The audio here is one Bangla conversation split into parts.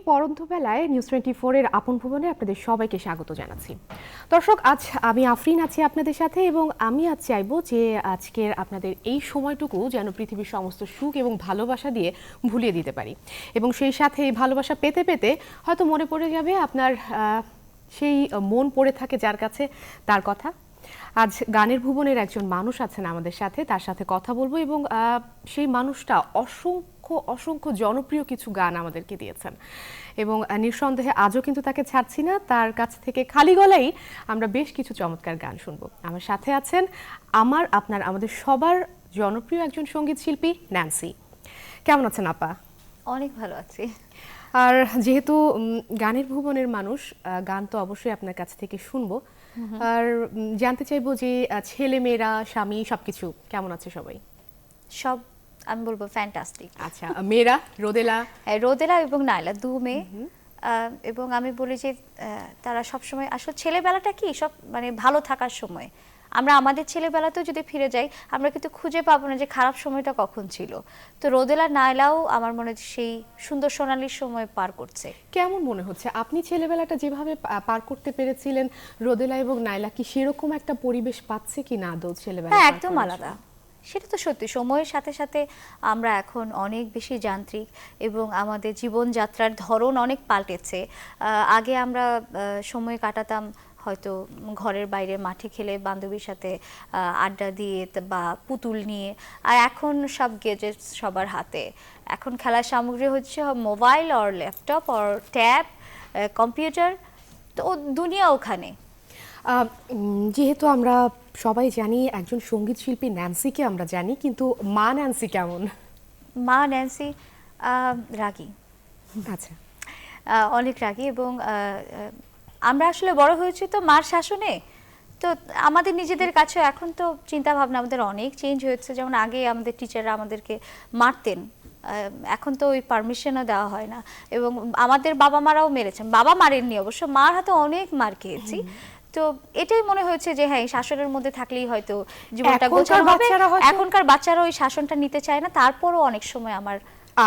এই পরন্ত বেলায় নিউজ টোয়েন্টি ফোরের আপন ভুবনে আপনাদের সবাইকে স্বাগত জানাচ্ছি। দর্শক, আজ আমি আফরিন আছি আপনাদের সাথে এবং আমি আজ চাইব যে আজকের আপনাদের এই সময়টুকু যেন পৃথিবীর সমস্ত সুখ এবং ভালোবাসা দিয়ে ভুলিয়ে দিতে পারি। এবং সেই সাথে এই ভালোবাসা পেতে পেতে হয়তো মনে পড়ে যাবে আপনার সেই মন পড়ে থাকে যার কাছে তার কথা। আজ গানের ভুবনের একজন মানুষ আছেন আমাদের সাথে তার সাথে কথা বলব এবং সেই মানুষটা অসংখ্য অসংখ্য জনপ্রিয় কিছু গান আমাদেরকে দিয়েছেন। এবং নিঃসন্দেহে আজও কিন্তু তাকে ছাড়ছি না তার কাছ থেকে খালি গলাই আমরা বেশ কিছু চমৎকার গান শুনব। আমার সাথে আছেন আমার আপনার আমাদের সবার জনপ্রিয় একজন সংগীত শিল্পী ন্যান্সি। কেমন আছেন আপা? অনেক ভালো আছি। আর যেহেতু গানের ভুবনের মানুষ গান তো অবশ্যই আপনার কাছ থেকে শুনব। আর জানতে চাইব যে ছেলে মেয়েরা স্বামী সবকিছু কেমন আছে সবাই? সব আমি বলব ফ্যান্টাস্টিক আচ্ছা মেয়েরা রোদেলা? হ্যাঁ রোদেলা এবং নাইলা দু মেয়ে। এবং আমি বলি যে তারা সব সময় আসলে ছেলেবেলাটা কি সব মানে ভালো থাকার সময়। আমরা আমাদের ছেলেবেলাতেও যদি ফিরে যাই আমরা কিন্তু খুঁজে পাবো না যে খারাপ সময়টা কখন ছিল। তো রোদেলা নাইলাও আমার মনে হয় সেই সুন্দর সোনালী সময় পার করছে। কেমন মনে হচ্ছে? আপনি ছেলেবেলাটা যেভাবে পার করতে পেরেছিলেন রোদেলা এবং নাইলা কি সেরকম একটা পরিবেশ পাচ্ছে কি না আদৌ ছেলেবেলা হ্যাঁ একদম আলাদা। সেটা তো সত্যি। সময়ের সাথে সাথে আমরা এখন অনেক বেশি যান্ত্রিক এবং আমাদের জীবনযাত্রার ধরন অনেক পাল্টেছে। আহ, আগে আমরা সময় কাটাতাম হয়তো ঘরের বাইরে মাঠে খেলে বান্ধবীর সাথে আড্ডা দিয়ে বা পুতুল নিয়ে। আর এখন সব গেজেটস সবার হাতে। এখন খেলার সামগ্রী হচ্ছে mobile or laptop or tab computer তো দুনিয়া ওখানে। যেহেতু আমরা সবাই জানি একজন সংগীত শিল্পী ন্যান্সিকে আমরা জানি কিন্তু মা ন্যান্সি কেমন? মা ন্যান্সি রাগী। আচ্ছা। অনেক রাগী এবং আমরা আসলে বড় হয়েছি তো মার শাসনে। তো আমাদের নিজেদের কাছে এখন তো চিন্তা ভাবনা আমাদের অনেক চেঞ্জ হয়েছে। যেমন আগে আমাদের টিচাররা আমাদেরকে মারতেন। এখন তো ওই পারমিশনও দেওয়া হয় না। এবং আমাদের বাবা মারাও মেরেছেন। বাবা মারেননি অবশ্য মার হাতে অনেক মার খেয়েছি। তো এটাই মনে হয়েছে যে হ্যাঁ শাসনের মধ্যে থাকলেই হয়তো জীবনটা গোছানো হবে। এখনকার বাচ্চারা ওই শাসনটা নিতে চায় না। তারপরও অনেক সময় আমার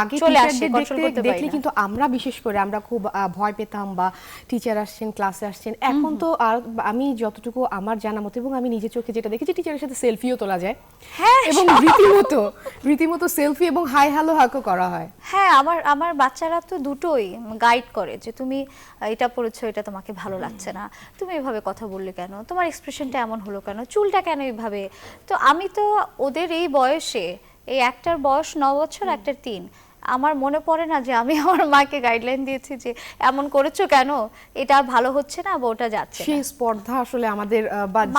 আগে টিচারদের দেখতে দেখলে কিন্তু আমরা বিশেষ করে আমরা খুব ভয় পেতাম বা টিচার আসছেন ক্লাসে আসছেন। এখন তো আর আমি যতটুকু আমার জানা মতো এবং আমি নিজের চোখে যেটা দেখেছি টিচারের সাথে সেলফিও তোলা যায়। হ্যাঁ, এবং রীতিমতো রীতিমতো সেলফি এবং হাই হ্যালো হাকও করা হয়। হ্যাঁ আমার আমার বাচ্চারা তো দুটোই গাইড করে যে তুমি এটা পড়েছো এটা তোমাকে ভালো লাগছে না। তুমি এভাবে কথা বললে কেন? তোমার এক্সপ্রেশনটা এমন হলো কেন? চুলটা কেন এইভাবে তো আমি তো ওদের এই বয়সে এই একটার বয়স ন বছর একটার তিন। আমার মনে পড়ে না যে আমি আমার মাকে গাইডলাইন দিয়েছি যে এমন করেছ কেন? এটা ভালো হচ্ছে না বা ওটা যাচ্ছে সেই স্পর্ধা আসলে আমাদের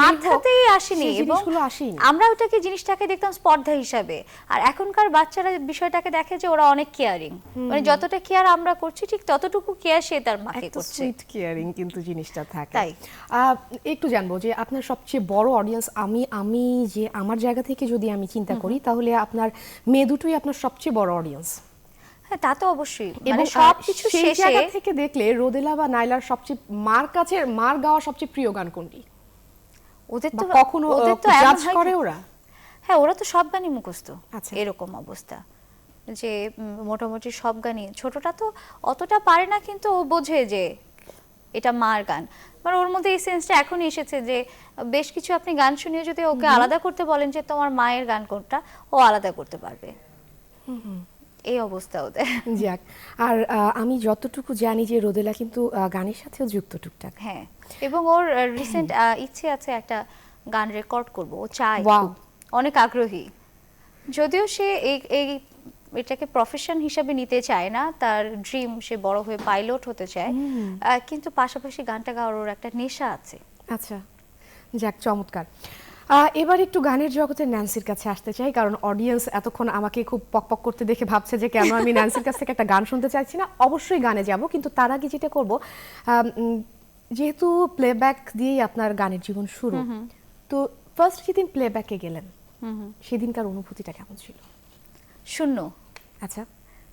মাথাতেই আসেনি এবং আসেনি। আমরা ওটাকে জিনিসটাকে দেখতাম স্পর্ধা হিসাবে। আর এখনকার বাচ্চারা বিষয়টাকে দেখে যে ওরা অনেক কেয়ারিং মানে যতটা কেয়ার আমরা করছি ঠিক ততটুকু কেয়ার সে তার মাকে করছে। সুইট কেয়ারিং কিন্তু জিনিসটা থাকে। তাই। একটু জানব যে আপনার সবচেয়ে বড় অডিয়েন্স আমি আমি যে আমার জায়গা থেকে যদি আমি চিন্তা করি তাহলে আপনার মেয়ে দুটোই আপনার সবচেয়ে বড় অডিয়েন্স হ্যাঁ তা তো অবশ্যই। এবং মানে সব সেই জায়গা থেকে দেখলে রোদেলা বা নাইলার সবচেয়ে মার কাছে মার গাওয়া সবচেয়ে প্রিয় গান কোনটি? ওদের তো কখনো ওদের তো জাজ করে ওরা? হ্যাঁ ওরা তো সব গানই মুখস্থ আচ্ছা। এরকম অবস্থা। যে মোটামুটি সব গানই। ছোটটা তো অতটা পারে না কিন্তু ও বোঝে যে এটা মার গান। মানে ওর মধ্যে এই সেন্সটা এখনই এসেছে যে বেশ কিছু আপনি গান শুনিয়ে যদি ওকে আলাদা করতে বলেন যে তোমার মায়ের গান কোনটা ও আলাদা করতে পারবে। এই অবস্থা ওদের। যাক আর আমি যতটুকু জানি যে রোদেলা কিন্তু গানের সাথেও যুক্ত টুকটাক। হ্যাঁ এবং ওর রিসেন্ট ইচ্ছে আছে একটা গান রেকর্ড করব ও চায় অনেক আগ্রহী। যদিও সে এই এই এটাকে প্রফেশন হিসাবে নিতে চায় না তার ড্রিম সে বড় হয়ে পাইলট হতে চায় কিন্তু পাশাপাশি গানটা গাওয়ার ওর একটা নেশা আছে। আচ্ছা যাক চমৎকার। এবার একটু গানের জগতে ন্যান্সির কাছে আসতে চাই কারণ অডিয়েন্স এতক্ষণ আমাকে খুব পকপক করতে দেখে ভাবছে যে কেন আমি ন্যান্সির কাছ থেকে একটা গান শুনতে চাইছি না। অবশ্যই গানে যাব কিন্তু তার আগে যেটা করব যেহেতু প্লেব্যাক দিয়েই আপনার গানের জীবন শুরু তো ফার্স্ট যেদিন প্লেব্যাকে গেলেন সেদিনকার অনুভূতিটা কেমন ছিল? শূন্য। আচ্ছা।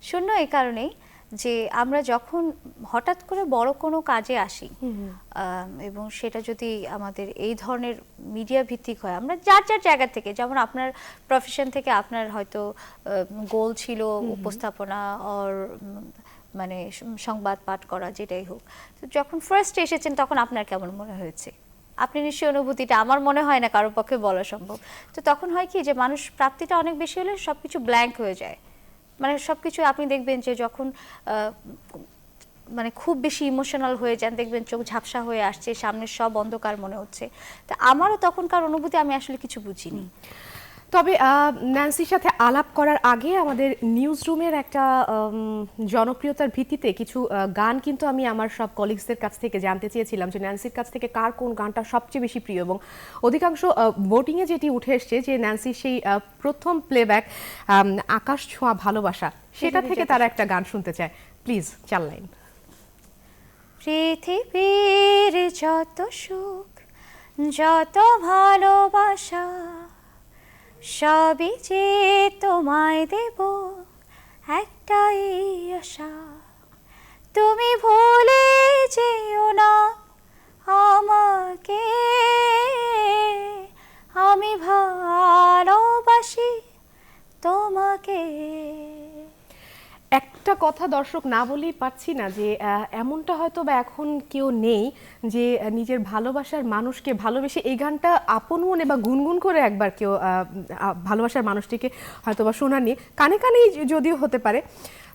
শূন্য এই কারণেই যে আমরা যখন হঠাৎ করে বড় কোনো কাজে আসি এবং সেটা যদি আমাদের এই ধরনের মিডিয়া ভিত্তিক হয় আমরা যার যার জায়গা থেকে যেমন আপনার প্রফেশন থেকে আপনার হয়তো গোল ছিল উপস্থাপনা অর মানে সংবাদ পাঠ করা যেটাই হোক। তো যখন ফার্স্ট এসেছেন তখন আপনার কেমন মনে হয়েছে? আপনি নিশ্চয়ই অনুভূতিটা আমার মনে হয় না কারোর পক্ষে বলা সম্ভব। তো তখন হয় কি যে মানুষ প্রাপ্তিটা অনেক বেশি হলে সবকিছু ব্ল্যাঙ্ক হয়ে যায়। মানে সব কিছু আপনি দেখবেন যে যখন মানে খুব বেশি ইমোশনাল হয়ে যান, দেখবেন চোখ ঝাপসা হয়ে আসছে সামনে সব অন্ধকার মনে হচ্ছে। তা আমারও তখনকার অনুভূতি আমি আসলে কিছু বুঝিনি। তবে ন্যান্সির সাথে আলাপ করার আগে আমাদের নিউজ রুমের একটা জনপ্রিয়তার ভিত্তিতে কিছু গান কিন্তু আমি আমার সব কলিগসদের কাছ থেকে জানতে চেয়েছিলাম যে ন্যান্সির কাছ থেকে কার কোন গানটা সবচেয়ে বেশি প্রিয় এবং অধিকাংশ ভোটিংয়ে যেটি উঠে এসছে যে ন্যান্সির সেই প্রথম প্লেব্যাক আকাশ ছোঁয়া ভালোবাসা সেটা থেকে তারা একটা গান শুনতে চায়। প্লিজ চার লাইন। পৃথিবীর যত সুখ যত ভালোবাসা সবই যে তোমায় দেব একটাই আশা। তুমি ভুলে যেও না আমাকে। আমি ভালোবাসি তোমাকে। একটা কথা দর্শক না বলেই পাচ্ছি না যে এমনটা হয়তো বা এখন কেউ নেই যে নিজের ভালোবাসার মানুষকে ভালোবেসে এই গানটা আপন মনে বা গুনগুন করে একবার কেউ ভালোবাসার মানুষটিকে হয়তো বা শোনাননি। কানে কানেই যদিও হতে পারে।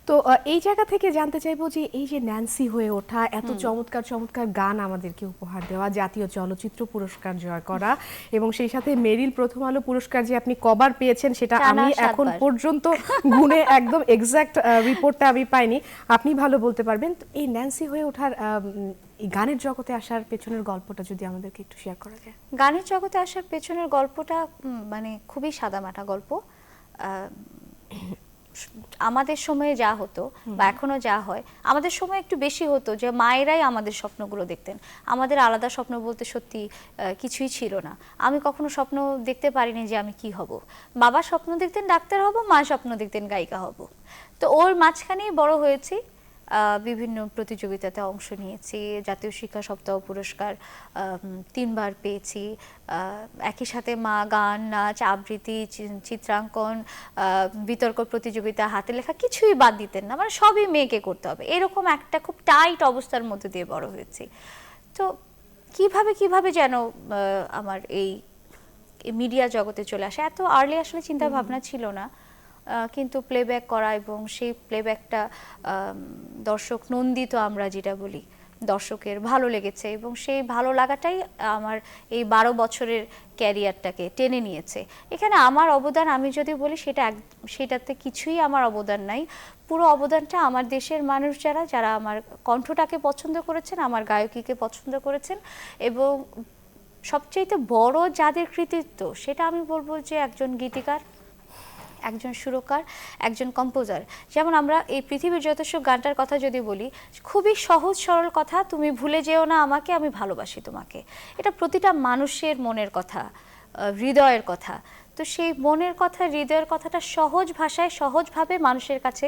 তো এই জায়গা থেকে জানতে চাইব যে এই যে ন্যান্সি হয়ে ওঠা এত চমৎকার চমৎকার গান আমাদেরকে উপহার দেওয়া জাতীয় চলচ্চিত্র পুরস্কার জয় করা এবং সেই সাথে মেরিল প্রথম আলো পুরস্কার যে আপনি কবার পেয়েছেন সেটা আমি এখন পর্যন্ত গুনে একদম এক্সাক্ট রিপোর্টটা আমি পাইনি। আপনি ভালো বলতে পারবেন। তো এই ন্যান্সি হয়ে ওঠার এই গানের জগতে আসার পেছনের গল্পটা যদি আমাদেরকে একটু শেয়ার করা যায়। গানের জগতে আসার পেছনের গল্পটা মানে খুবই সাদামাটা গল্প। আহ, আমাদের সময়ে যা হতো বা এখনও যা হয় আমাদের সময় একটু বেশি হতো যে মায়েরাই আমাদের স্বপ্নগুলো দেখতেন। আমাদের আলাদা স্বপ্ন বলতে সত্যি কিছুই ছিল না। আমি কখনো স্বপ্ন দেখতে পারিনি যে আমি কি হব। বাবা স্বপ্ন দেখতেন ডাক্তার হব মা স্বপ্ন দেখতেন গায়িকা হব। তো ওর মাঝখানেই বড় হয়েছি। বিভিন্ন প্রতিযোগিতাতে অংশ নিয়েছি জাতীয় শিক্ষা সপ্তাহ পুরস্কার তিনবার পেয়েছি। একই সাথে মা গান নাচ আবৃত্তি চিত্রাঙ্কন বিতর্ক প্রতিযোগিতা হাতে লেখা কিছুই বাদ দিতেন না। মানে সবই মেয়েকে করতে হবে। এরকম একটা খুব টাইট অবস্থার মধ্যে দিয়ে বড় হয়েছি। তো কীভাবে কীভাবে যেন আমার এই মিডিয়া জগতে চলে আসে? এত আর্লি আসলে চিন্তা ভাবনা ছিল না। কিন্তু প্লেব্যাক করা এবং সেই প্লেব্যাকটা দর্শক নন্দিত আমরা যেটা বলি, দর্শকের ভালো লেগেছে এবং সেই ভালো লাগাটাই আমার এই বারো বছরের ক্যারিয়ারটাকে টেনে নিয়েছে। এখানে আমার অবদান আমি যদি বলি, সেটা এক, সেটাতে কিছুই আমার অবদান নাই। পুরো অবদানটা আমার দেশের মানুষ যারা যারা আমার কণ্ঠটাকে পছন্দ করেছেন, আমার গায়কীকে পছন্দ করেছেন এবং সবচেয়ে বড় যাদের কৃতিত্ব, সেটা আমি বলব যে একজন গীতিকার একজন সুরকার, একজন কম্পোজার যেমন আমরা এই পৃথিবীর যথেষ্ট গানটার কথা যদি বলি, খুবই সহজ সরল কথা, তুমি ভুলে যেও না আমাকে, আমি ভালোবাসি তোমাকে। এটা প্রতিটা মানুষের মনের কথা হৃদয়ের কথা। তো সেই মনের কথা, হৃদয়ের কথাটা সহজ ভাষায়, সহজভাবে মানুষের কাছে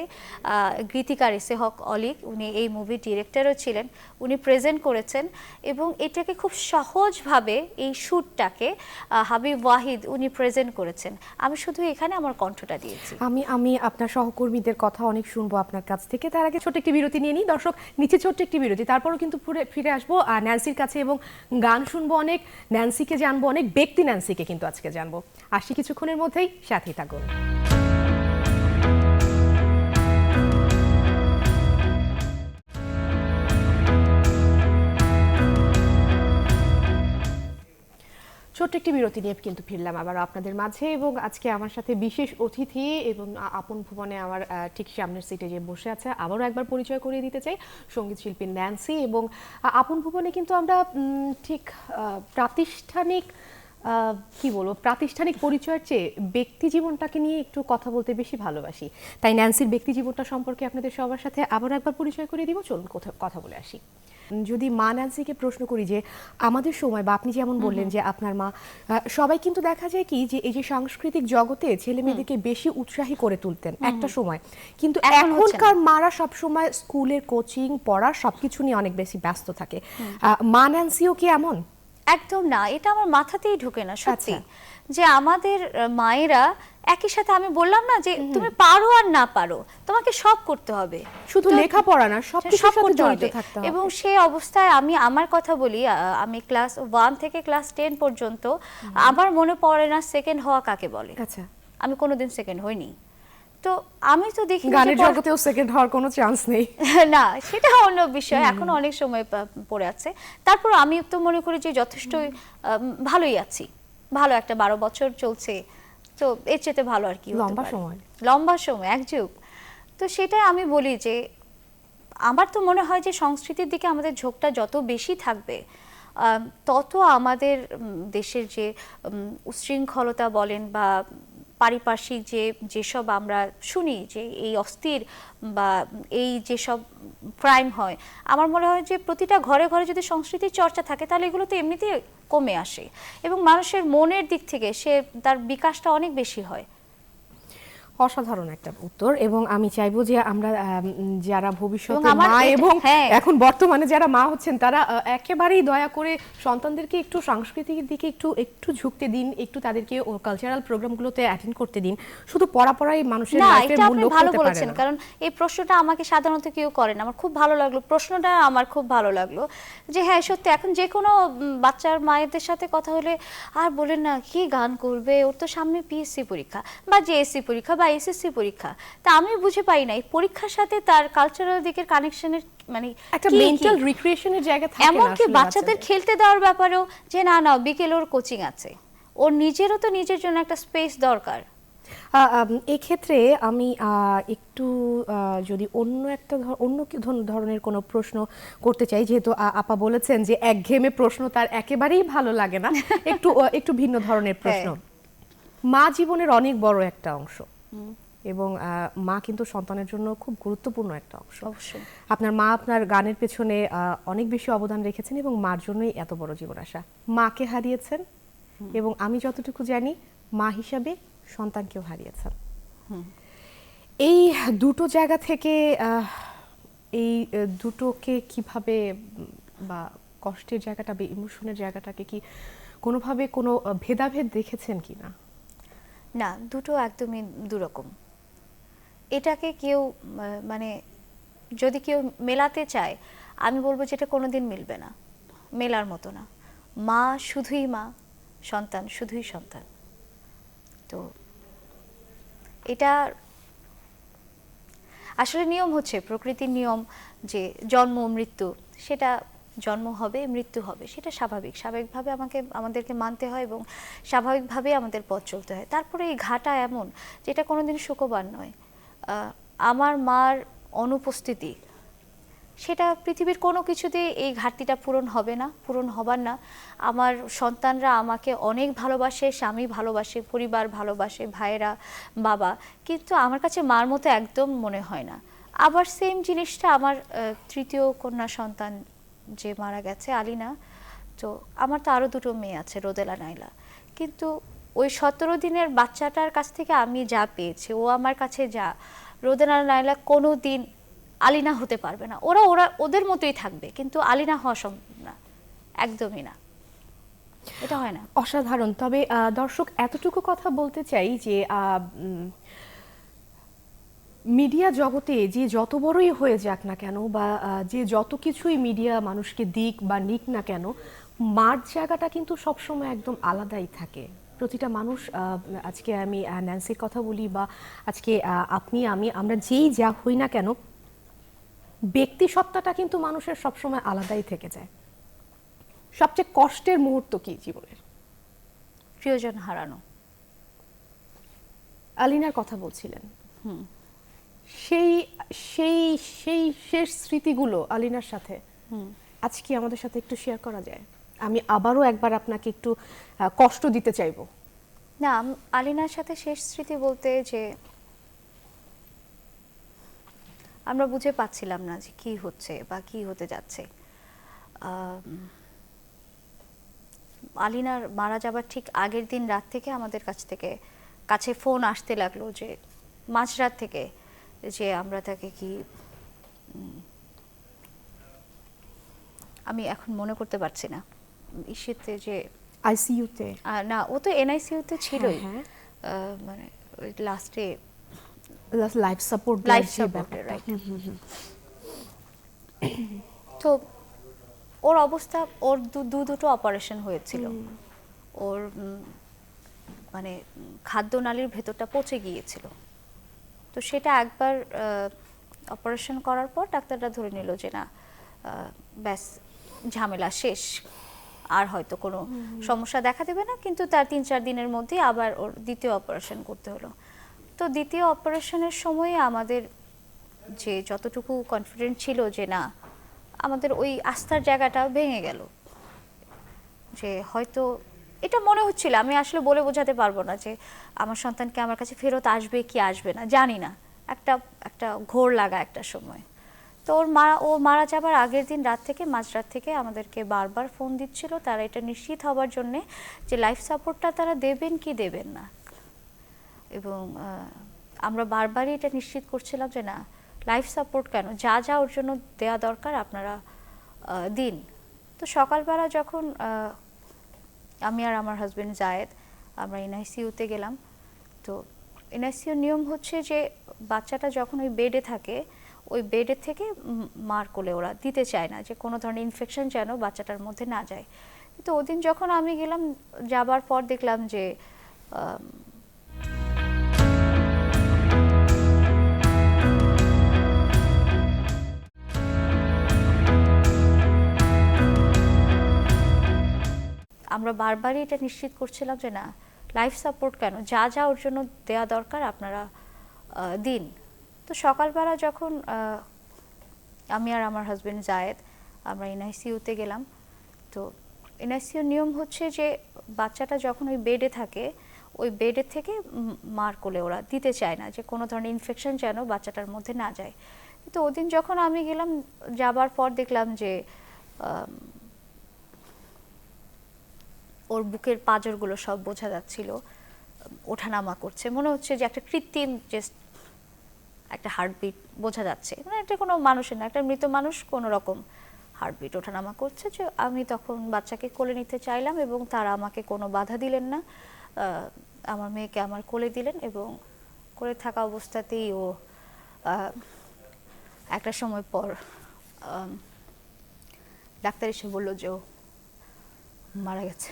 গীতিকার ইসে হক অলিক উনি এই মুভির ডিরেক্টরও ছিলেন। উনি প্রেজেন্ট করেছেন এবং এটাকে খুব সহজভাবে এই শ্যুটটাকে হাবিব ওয়াহিদ উনি প্রেজেন্ট করেছেন। আমি শুধু এখানে আমার কণ্ঠটা দিয়েছি। আমি আমি আপনার সহকর্মীদের কথা অনেক শুনব আপনার কাছ থেকে। তার আগে ছোট্ট একটি বিরতি নিয়ে নিই। দর্শক, নিচে ছোট্ট একটি বিরতি। তারপরও কিন্তু ফিরে আসব। আর ন্যান্সির কাছে এবং গান শুনব অনেক ন্যান্সিকে জানব অনেক, ব্যক্তি ন্যান্সিকে কিন্তু আজকে জানব। আসি কিছুক্ষণের মধ্যেই সাথেই থাকুন ছোট্ট একটি বিরতি নিয়ে কিন্তু ফিরলাম আবার আপনাদের মাঝে এবং আজকে আমার সাথে বিশেষ অতিথি এবং আপন ভুবনে আমার ঠিক সামনের সিটে যে বসে আছে, আবারও একবার পরিচয় করিয়ে দিতে চাই, সংগীত শিল্পী ন্যান্সি এবং আপন ভুবনে কিন্তু আমরা ঠিক প্রাতিষ্ঠানিক কি বলব প্রাতিষ্ঠানিক পরিচয়ের চেয়ে ব্যক্তি জীবনটাকে নিয়ে একটু কথা বলতে বেশি ভালোবাসি। তাই ন্যান্সির ব্যক্তি জীবনটা সম্পর্কে আপনাদের সবার সাথে আবার একবার পরিচয় করিয়ে দিব চলুন কথা বলে আসি। যদি মা ন্যান্সিকে প্রশ্ন করি যে আমাদের সময় বা আপনি যেমন বললেন যে আপনার মা সবাই কিন্তু দেখা যায় কি যে এই যে সাংস্কৃতিক জগতে ছেলে মেয়েদেরকে বেশি উৎসাহী করে তুলতেন একটা সময়। কিন্তু। এখনকার মারা সব সময় স্কুলের কোচিং পড়া সবকিছু নিয়ে অনেক বেশি ব্যস্ত থাকে। আহ, মা ন্যান্সিও কি এমন? একদম না এটা আমার মাথাতেই ঢোকে না সত্যি। আচ্ছা। যে আমাদের মায়েরা একই সাথে আমি বললাম না যে তুমি পারো আর না পারো তোমাকে সব করতে হবে। শুধু লেখাপড়া না সব সব করতে হবে। এবং সেই অবস্থায় আমি আমার কথা বলি আমি ক্লাস ওয়ান থেকে ক্লাস টেন পর্যন্ত আমার মনে পড়ে না সেকেন্ড হওয়া কাকে বলে। আচ্ছা। আমি কোনোদিন সেকেন্ড হইনি। তো আমি তো দেখি গানের জগতেও সেকেন্ড হওয়ার কোনো চান্স নেই। না সেটা অন্য বিষয়। এখন অনেক সময় পড়ে আছে। তারপর আমি তো মনে করি যে যথেষ্ট ভালোই আছি। ভালো একটা বারো বছর চলছে। তো এর চেয়ে ভালো আর কি লম্বা সময়। লম্বা সময় এক যুগ। তো সেটাই আমি বলি যে আমার তো মনে হয় যে সংস্কৃতির দিকে আমাদের ঝোঁকটা যত বেশি থাকবে তত আমাদের দেশের যে উম, উচ্ছৃঙ্খলতা বলেন বা পারিপার্শ্বিক যে, যেসব আমরা শুনি যে এই অস্থির বা এই যেসব ক্রাইম হয়, আমার মনে হয় যে প্রতিটা ঘরে ঘরে যদি সংস্কৃতির চর্চা থাকে তাহলে এগুলো তো এমনিতেই কমে আসে। এবং মানুষের মনের দিক থেকে সে, তার বিকাশটা অনেক বেশি হয়। অসাধারণ একটা উত্তর এবং আমি চাইব যে আমরা যারা ভবিষ্যতে মা এবং হ্যাঁ। এখন বর্তমানে যারা মা হচ্ছেন তারা একেবারেই দয়া করে সন্তানদেরকে একটু সাংস্কৃতিক দিকে একটু একটু ঝুঁকতে দিন একটু তাদেরকে কালচারাল প্রোগ্রামগুলোতে অ্যাটেন্ড করতে দিন। শুধু পড়া পড়াই মানুষের লাইফের মূল আপনি লক্ষ্য ভালো বলেছেন কারণ এই প্রশ্নটা আমাকে সাধারণত কেউ করেন আমার খুব ভালো লাগল প্রশ্নটা আমার খুব ভালো লাগল যে হ্যাঁ সত্যি এখন যে কোনো বাচ্চার মায়েদের সাথে কথা হলে আর বলেন না কি গান করবে? ওর তো সামনে পিএসসি পরীক্ষা বা জেএসসি পরীক্ষা বা এসএসসি পরীক্ষা। তা আমি বুঝে পাই নাই পরীক্ষার সাথে তার কালচারাল দিকের কানেকশনের মানে একটা? মেন্টাল রিক্রিয়েশনের জায়গা থাকে না এমনকি বাচ্চাদের। খেলতে দেওয়ার ব্যাপারেও যে না না বিকেল ওর কোচিং আছে। ওর নিজেরও তো নিজের জন্য একটা স্পেস দরকার। এক্ষেত্রে আমি একটু যদি অন্য একটা অন্য কি ধরনের কোনো প্রশ্ন করতে চাই যেহেতু আপা বলেছেন যে একঘেয়েমে প্রশ্ন তার একেবারেই ভালো লাগে না। একটু একটু ভিন্ন ধরনের প্রশ্ন। মা জীবনের অনেক বড় একটা অংশ। এবং মা কিন্তু সন্তানের জন্য খুব গুরুত্বপূর্ণ একটা অংশ। অবশ্যই। আপনার মা আপনার গানের পেছনে অনেক বেশি অবদান রেখেছেন এবং মার জন্যই এত বড় জীবন আসা মাকে হারিয়েছেন এবং আমি যতটুকু জানি মা হিসাবে সন্তানকেও হারিয়েছেন। এই দুটো জায়গা থেকে আহ, এই দুটোকে কীভাবে বা কষ্টের জায়গাটা বা ইমোশনের জায়গাটাকে কি কোনোভাবে কোনো ভেদাভেদ দেখেছেন কি না না, দুটো একদমই দুরকম। এটাকে কেউ মানে যদি কেউ মেলাতে চায়, আমি বলব যেটা কোনোদিন মিলবে না। মেলার মতো না। মা শুধুই মা, সন্তান শুধুই সন্তান। তো এটা আসলে নিয়ম হচ্ছে, প্রকৃতির নিয়ম যে জন্ম, মৃত্যু, সেটা জন্ম হবে, মৃত্যু হবে, সেটা স্বাভাবিক। স্বাভাবিকভাবে আমাকে, আমাদেরকে মানতে হয় এবং স্বাভাবিকভাবেই আমাদের পথ চলতে হয়। তারপরে এই ঘাটা এমন, যেটা কোনোদিন সুখবান নয়। আমার মার অনুপস্থিতি, সেটা পৃথিবীর কোনো কিছুতে এই ঘাটতিটা পূরণ হবে না, পূরণ হবার না। আমার সন্তানরা আমাকে অনেক ভালোবাসে, স্বামী ভালোবাসে, পরিবার ভালোবাসে, ভাইয়েরা, বাবা। কিন্তু আমার কাছে মার মতো একদম মনে হয় না। আবার সেম জিনিসটা আমার তৃতীয় কন্যা সন্তান যে মারা গেছে, আলিনা। তো আমার তো আরও দুটো মেয়ে আছে, রোদেলা, নাইলা। কিন্তু ওই সতেরো দিনের বাচ্চাটার কাছ থেকে আমি যা পেয়েছি, ও আমার কাছে যা, রোদেলা, নাইলা কোনো দিন আলিনা হতে পারবে না। ওরা ওরা, ওদের মতোই থাকবে, কিন্তু আলিনা হওয়া সম্ভব না। একদমই না। এটা হয় না। অসাধারণ। তবে দর্শক, এতটুকু কথা বলতে চাই যে মিডিয়া জগতে যে যত বড়ই হয়ে যাক না কেন বা যে যত কিছুই মিডিয়া মানুষকে দিক বা নিক না কেন মার জায়গাটা কিন্তু সবসময় একদম আলাদাই থাকে। প্রতিটা মানুষ আজকে আমি ন্যান্সির কথা বলি বা আজকে আপনি আমি আমরা যেই যা হই না কেন ব্যক্তি সত্তাটা কিন্তু মানুষের সবসময় আলাদাই থেকে যায়। সবচেয়ে কষ্টের মুহূর্ত কি জীবনের? প্রিয়জন হারানো। আলিনার কথা বলছিলেন। সেই সেই সেই শেষ স্মৃতিগুলো আলিনার সাথে আজকে আমাদের সাথে একটু শেয়ার করা যায়। আমি আবারও একবার আপনাকে একটু কষ্ট দিতে চাইব। না আলিনার সাথে শেষ স্মৃতি বলতে যে আমরা বুঝে পাচ্ছিলাম না যে কি হচ্ছে বা কি হতে যাচ্ছে। আলিনার মারা যাবার ঠিক আগের দিন রাত থেকে আমাদের কাছ থেকে কাছে ফোন আসতে লাগল যে মাঝরাত থেকে যে আমরা তাকে কি আমি এখন মনে করতে পারছি না। ইসেতে যে আইসিইউতে না ও তো এনআইসিইউতে ছিলই। হ্যাঁ। মানে ওই লাস্টে লাইফ সাপোর্ট লাইফ সাপোর্টে রাইট তো ওর অবস্থা ওর দু- দুটো অপারেশন হয়েছিল। ওর মানে উম, খাদ্যনালীর ভেতরটা পচে গিয়েছিল। তো সেটা একবার অপারেশন করার পর ডাক্তাররা ধরে নিল যে না ব্যাস ঝামেলা শেষ। আর হয়তো কোনো সমস্যা দেখা দেবে না কিন্তু তার তিন চার দিনের মধ্যে আবার ওর দ্বিতীয় অপারেশন করতে হলো। তো দ্বিতীয় অপারেশনের সময় আমাদের যে যতটুকু কনফিডেন্ট ছিল যে না আমাদের ওই আস্থার জায়গাটা ভেঙে গেল। যে হয়তো এটা মনে হচ্ছিল, আমি আসলে বলে বোঝাতে পারব না যে আমার সন্তানকে আমার কাছে ফেরত আসবে কি আসবে না, জানি না। একটা একটা ঘোর লাগা একটা সময়। তো ওর মারা ও মারা যাবার আগের দিন রাত থেকে, মাঝরাত থেকে আমাদেরকে বারবার ফোন দিচ্ছিল, তারা এটা নিশ্চিত হবার জন্যে যে লাইফ সাপোর্টটা তারা দেবেন কি দেবেন না। এবং আমরা বারবারই এটা নিশ্চিত করছিলাম যে না লাইফ সাপোর্ট কেন? যা যা ওর জন্য দেওয়া দরকার আপনারা দিন। তো সকালবেলা যখন আমি আর আমার হাজব্যান্ড জায়েদ, আমরা এনআইসিউতে গেলাম। তো এনআইসিউ নিয়ম হচ্ছে যে, বাচ্চাটা যখন ওই বেডে থাকে, ওই বেডের থেকে মার কোলে ওরা দিতে চায় না যে, কোনো ধরনের ইনফেকশন যেন বাচ্চাটার মধ্যে না যায়। তো ওদিন যখন আমি গেলাম, যাবার পর দেখলাম যে আমরা বারবারই এটা নিশ্চিত করছিলাম যে না লাইফ সাপোর্ট কেন? যা যা ওর জন্য দেওয়া দরকার আপনারা দিন। তো সকালবেলা যখন আমি আর আমার হাজবেন্ড জায়েদ, আমরা এনআইসিউতে গেলাম। তো এনআইসিউর নিয়ম হচ্ছে যে, বাচ্চাটা যখন ওই বেডে থাকে, ওই বেডের থেকে মার কোলে ওরা দিতে চায় না যে কোনো ধরনের ইনফেকশন যেন বাচ্চাটার মধ্যে না যায়। কিন্তু ওদিন যখন আমি গেলাম, যাবার পর দেখলাম যে ওর বুকের পাঁজরগুলো সব বোঝা যাচ্ছিল, ওঠানামা করছে। মনে হচ্ছে যে একটা কৃত্রিম যে একটা হার্টবিট বোঝা যাচ্ছে। মানে এটা কোনো মানুষের না, একটা মৃত মানুষ কোনো রকম হার্টবিট ওঠানামা করছে যে আমি তখন বাচ্চাকে কোলে নিতে চাইলাম এবং তারা আমাকে কোনো বাধা দিলেন না। আমার মেয়েকে আমার কোলে দিলেন এবং কোলে থাকা অবস্থাতেই ও একটা সময় পর ডাক্তার এসে বলল যে মারা গেছে।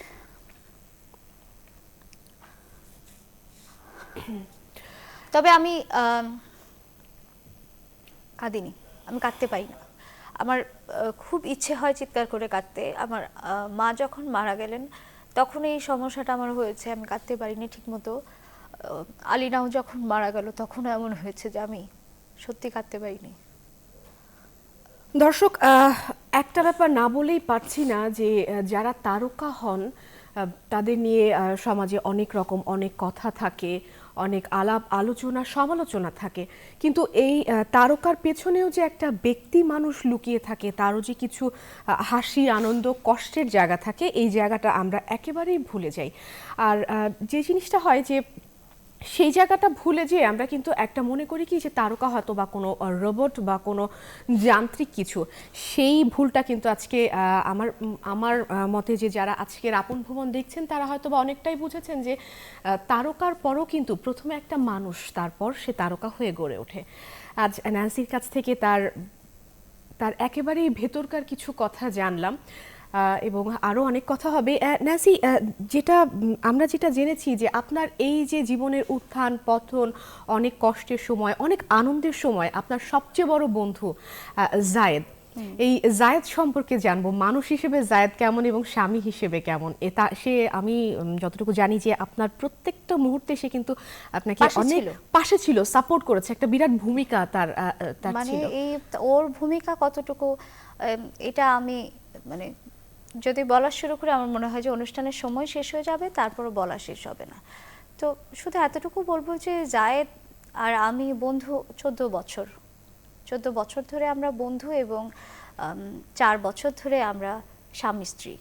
তবে আমি কাঁদিনি। আমি কাঁদতে পারি না। আমার খুব ইচ্ছে হয় চিৎকার করে কাঁদতে। আমার মা যখন মারা গেলেন, তখন এই সমস্যাটা আমার হয়েছে। আমি কাঁদতে পারিনি ঠিকমতো। আলিনাও যখন মারা গেল তখন এমন হয়েছে যে আমি সত্যি কাঁদতে পারিনি। দর্শক একটা ব্যাপার না বলেই পারছি না যে যারা তারকা হন তাদের নিয়ে সমাজে অনেক রকম অনেক কথা থাকে অনেক আলাপ, আলোচনা, সমালোচনা থাকে। কিন্তু এই তারকার পেছনেও যে একটা ব্যক্তি মানুষ লুকিয়ে থাকে, তারও যে কিছু হাসি, আনন্দ, কষ্টের জায়গা থাকে, এই জায়গাটা আমরা একেবারেই ভুলে যাই। আর যে জিনিসটা হয় যে সেই জায়গাটা ভুলে যেয়ে আমরা কিন্তু একটা মনে করি কি যে তারকা হয়তো বা কোনো রোবট বা কোনো যান্ত্রিক কিছু। সেই ভুলটা কিন্তু আজকে আমার আমার মতে যে যারা আজকের আপন ভ্রমণ দেখছেন, তারা হয়তো বা অনেকটাই বুঝেছেন যে তারকার পরও কিন্তু প্রথমে একটা মানুষ, তারপর সে তারকা হয়ে গড়ে ওঠে। আজ ন্যান্সির কাছ থেকে তার তার একেবারেই ভেতরকার কিছু কথা জানলাম। এবং আরও অনেক কথা হবে। আহ, যেটা আমরা যেটা জেনেছি যে আপনার এই যে জীবনের উত্থান পতন অনেক কষ্টের সময় অনেক আনন্দের সময় আপনার সবচেয়ে বড় বন্ধু জায়েদ। এই জায়েদ সম্পর্কে জানব মানুষ হিসেবে জায়েদ কেমন এবং স্বামী হিসেবে কেমন? এটা সে আমি যতটুকু জানি যে আপনার প্রত্যেকটা মুহূর্তে সে কিন্তু আপনাকে অনেক পাশে ছিল সাপোর্ট করেছে একটা বিরাট ভূমিকা তার আহ, আহ, তার মানে এই ওর ভূমিকা কতটুকু এটা আমি মানে যদি বলা শুরু করে আমার মনে হয় যে অনুষ্ঠানের সময় শেষ হয়ে যাবে, তারপরও বলা শেষ হবে না। তো শুধু এতটুকু বলব যে জায়েদ আর আমি বন্ধু চোদ্দ বছর। চোদ্দ বছর ধরে আমরা বন্ধু এবং চার বছর ধরে আমরা স্বামী স্ত্রী।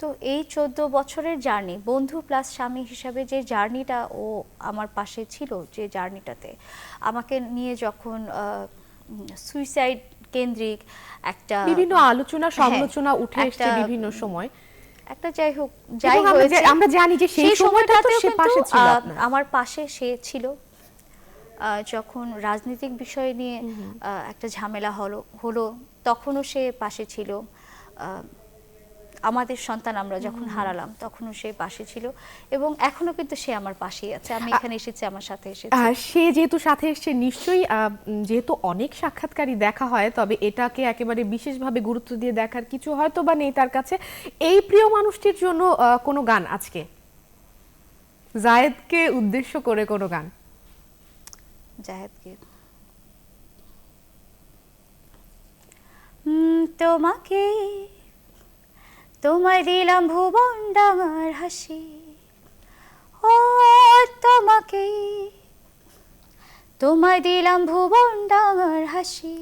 তো এই চোদ্দ বছরের জার্নি, বন্ধু প্লাস স্বামী হিসাবে যে জার্নিটা ও আমার পাশে ছিল যে জার্নিটাতে, আমাকে নিয়ে যখন সুইসাইড কেন্দ্রিক একটা বিভিন্ন আলোচনা হ্যাঁ, সমালোচনা উঠে এসেছে বিভিন্ন সময়। একটা যাই হোক যাই হয়েছে। আমরা জানি যে সেই সময়টা তো সে পাশে ছিল। আমার পাশে সে ছিল। আহ, যখন রাজনৈতিক বিষয় নিয়ে আহ, একটা ঝামেলা হলো হলো তখনও সে পাশে ছিল। আহ, আমাদের সন্তান আমরা যখন হারালাম তখনও সে পাশে ছিল এবং এখনও কিন্তু সে আমার পাশেই আছে। আমি এখানে এসেছি আমার সাথে এসেছি। সে যেহেতু সাথে এসছে নিশ্চয়ই যেহেতু অনেক সাক্ষাৎকারই দেখা হয় তবে এটাকে একেবারে বিশেষভাবে গুরুত্ব দিয়ে দেখার কিছু হয়তো বা নেই তার কাছে। এই প্রিয় মানুষটির জন্য কোনো গান আজকে? জায়েদকে উদ্দেশ্য করে কোনো গান? জাহেদকে উম, তোমাকে তোমায় দিলাম ভুবন ডাঙার হাসি। ও, তোমাকে তোমায় দিলাম ভুবন ডাঙার হাসি।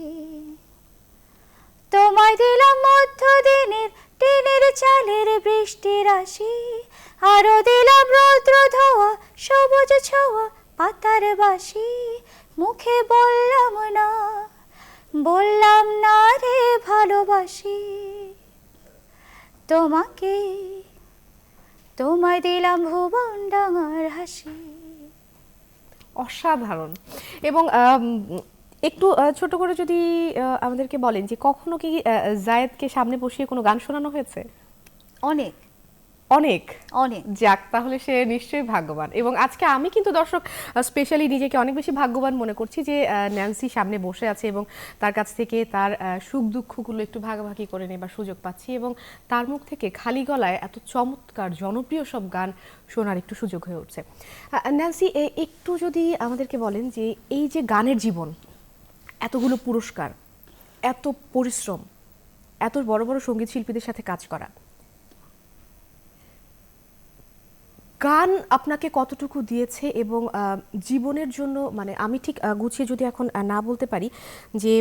তোমায় দিলাম মধ্য দিনের টিনের চালের বৃষ্টি রাশি আরও দিলাম রৌদ্র ধোয়া, সবুজ ছোঁয়া পাতার বাসি। মুখে বললাম না বললাম না রে ভালোবাসি। তোমাকে। তোমায় দিলাম ভুবন ডাঙার হাসি। অসাধারণ। এবং একটু ছোট করে যদি আমাদেরকে বলেন যে কখনো কি জায়েদকে সামনে বসিয়ে কোনো গান শোনানো হয়েছে? অনেক। অনেক। অনেক। যাক তাহলে সে নিশ্চয়ই ভাগ্যবান। এবং আজকে আমি কিন্তু দর্শক স্পেশালি নিজেকে অনেক বেশি ভাগ্যবান মনে করছি যে ন্যান্সি সামনে বসে আছে এবং তার কাছ থেকে তার সুখ দুঃখগুলো একটু ভাগাভাগি করে নেবার সুযোগ পাচ্ছি এবং তার মুখ থেকে খালি গলায় এত চমৎকার জনপ্রিয় সব গান শোনার একটু সুযোগ হয়ে উঠছে। ন্যান্সি একটু যদি আমাদেরকে বলেন যে এই যে গানের জীবন এতগুলো পুরস্কার এত পরিশ্রম এত বড় বড় সংগীত শিল্পীদের সাথে কাজ করা গান আপনাকে কতটুকু দিয়েছে এবং জীবনের জন্য মানে আমি ঠিক গুছিয়ে যদি এখন না বলতে পারি যে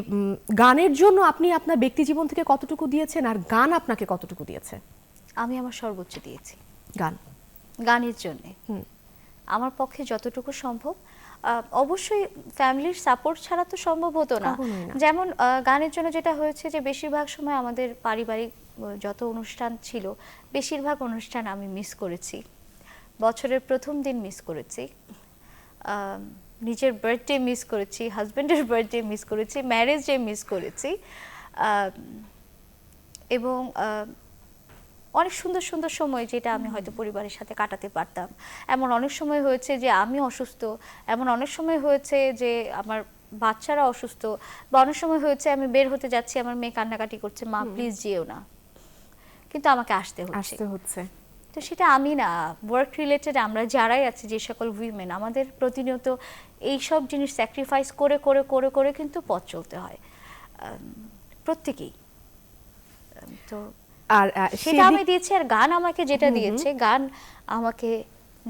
গানের জন্য আপনি আপনার ব্যক্তি জীবন থেকে কতটুকু দিয়েছেন আর গান আপনাকে কতটুকু দিয়েছে? আমি আমার সর্বোচ্চ দিয়েছি। গান। গানের জন্যে। আমার পক্ষে যতটুকু সম্ভব অবশ্যই ফ্যামিলির সাপোর্ট ছাড়া তো সম্ভব হতো না। যেমন গানের জন্য যেটা হয়েছে যে বেশিরভাগ সময় আমাদের পারিবারিক যত অনুষ্ঠান ছিল বেশিরভাগ অনুষ্ঠান আমি মিস করেছি। বছরের প্রথম দিন মিস করেছি। নিজের বার্থডে মিস করেছি হাজব্যান্ডের বার্থডে মিস করেছি ম্যারেজ ডে মিস করেছি। এবং অনেক সুন্দর সুন্দর সময় যেটা আমি হয়তো পরিবারের সাথে কাটাতে পারতাম। এমন অনেক সময় হয়েছে যে আমি অসুস্থ এমন অনেক সময় হয়েছে যে আমার বাচ্চারা অসুস্থ বা অনেক সময় হয়েছে আমি বের হতে যাচ্ছি আমার মেয়ে কান্নাকাটি করছে মা প্লিজ যেও না। কিন্তু আমাকে আসতে হচ্ছে। আসতে হচ্ছে। তো সেটা আমি না ওয়ার্ক রিলেটেড আমরা যারাই আছি যে সকল উইমেন আমাদের প্রতিনিয়ত এই সব জিনিস স্যাক্রিফাইস করে করে করে করে কিন্তু পথ চলতে হয়। প্রত্যেকেই। তো আর সেটা আমি দিয়েছি আর গান আমাকে যেটা দিয়েছে গান আমাকে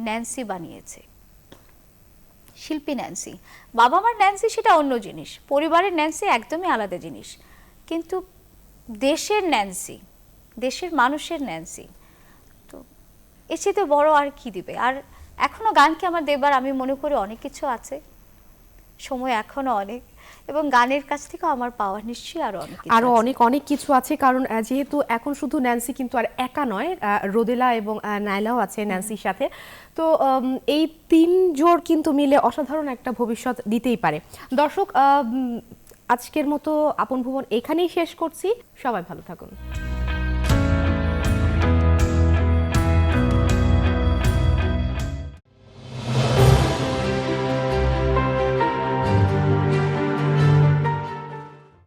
ন্যান্সি বানিয়েছে। শিল্পী ন্যান্সি বাবা মার ন্যান্সি সেটা অন্য জিনিস। পরিবারের ন্যান্সি একদমই আলাদা জিনিস। কিন্তু দেশের ন্যান্সি দেশের মানুষের ন্যান্সি এর চেয়ে বড় আর কি দিবে? আর এখনও গানকে আমার দেবার? আমি মনে করি অনেক কিছু আছে। সময় এখনও অনেক। এবং গানের কাছ থেকেও আমার পাওয়ার নিশ্চয়ই আরও অনেক কিছু আরও অনেক অনেক কিছু আছে। কারণ যেহেতু এখন শুধু ন্যান্সি কিন্তু আর একা নয় রোদেলা এবং নাইলাও আছে ন্যান্সির সাথে। তো এই তিন জোড় কিন্তু মিলে অসাধারণ একটা ভবিষ্যৎ দিতেই পারে। দর্শক আজকের মতো আপন ভুবন এখানেই শেষ করছি। সবাই ভালো থাকুন।